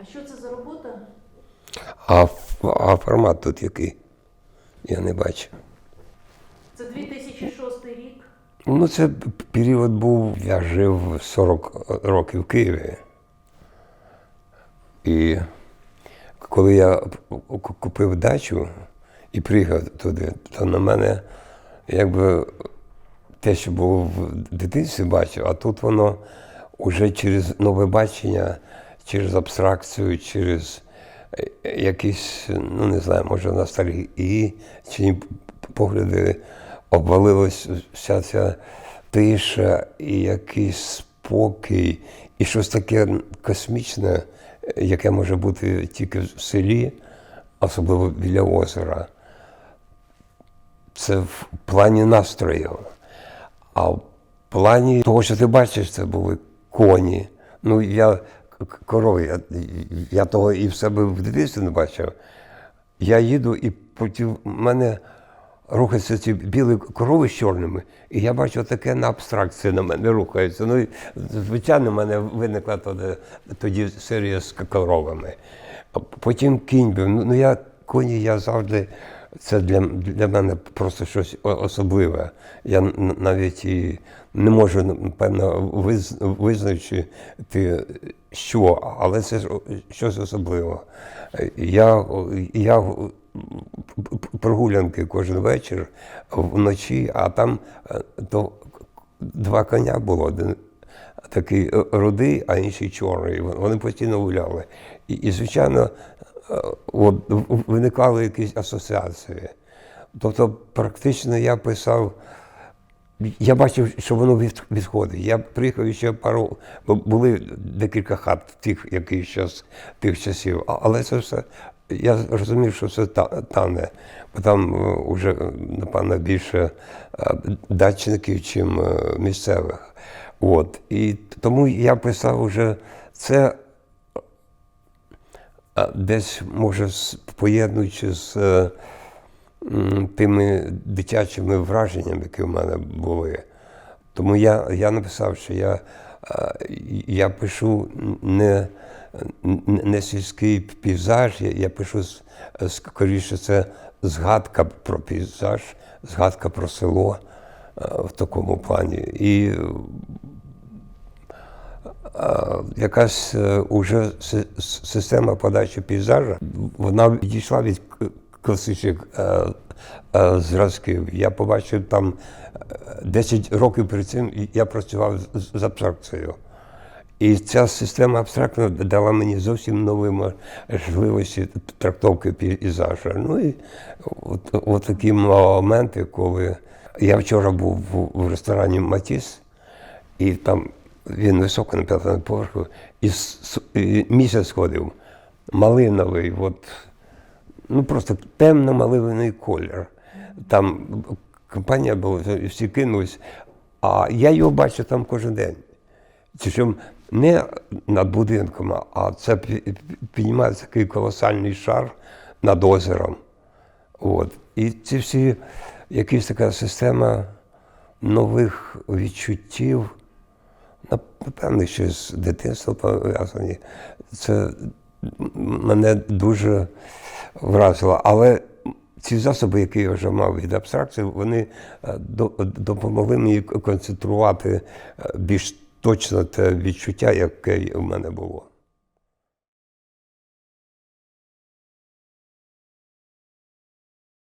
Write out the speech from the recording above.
А що це за робота? А, а формат тут який? Я не бачу. Це 2006 рік. Ну, це період був. Я жив 40 років в Києві. І коли я купив дачу і приїхав туди, то на мене якби те, що було в дитинстві бачив, а тут воно вже через нове бачення, через абстракцію, через е, якісь, ну не знаю, може ностальгії чи погляди обвалилась вся ця тиша і якийсь спокій, і щось таке космічне, яке може бути тільки в селі, особливо біля озера. Це в плані настрою. А в плані того, що ти бачиш, це були коні. Ну, я корови, я, я того і в себе в дитинстві не бачив. Я їду і проти мене рухаються ці білі корови з чорними, і я бачу таке на абстракції на мене рухається. Ну, звичайно, в мене виникла тоді, тоді серія з коровами. Потім кінь був. Ну, ну я коні я завжди. Це для, для мене просто щось особливе. Я навіть і не можу, напевно, виз, визначити, що, але це ж щось особливе. Я, я прогулянки кожен вечір вночі, а там е, то два коня було. Один такий е, рудий, а інший чорний. Вони постійно гуляли. І, і звичайно, от, виникали якісь асоціації. Тобто, практично я писав. Я бачив, що воно відходить. Я приїхав ще пару, були декілька хат тих, яких час, тих часів, але це все. Я розумів, що це тане, бо там вже, напевно, більше е, дачників, чим е, місцевих. От. І тому я писав уже це десь, може, поєднуючи з е, тими дитячими враженнями, які в мене були. Тому я, я написав, що я, е, я пишу не, не сільський пейзаж, я, я пишу скоріше це згадка про пейзаж, згадка про село е, в такому плані. І якась е, уже система подачі пейзажа, вона відійшла від класичних е, е, зразків. Я побачив там е, 10 років перед цим я працював з, абстракцією. І ця система абстрактна дала мені зовсім нові можливості трактовки пейзажа. Ну і от, от такі моменти, коли я вчора був в ресторані Матіс, і там він високо на п'ятому поверху, і, і місяць ходив, малиновий, от, ну просто темно-малиновий колір. Там компанія була, всі кинулись, а я його бачу там кожен день. Причому не над будинком, а це пі- пі- піднімається такий колосальний шар над озером. От. І ці всі якась така система нових відчуттів, напевно, що з дитинства пов'язані. Це мене дуже вразило. Але ці засоби, які я вже мав від абстракції, вони е, до- допомогли мені концентрувати е, більш точно те відчуття, яке в мене було.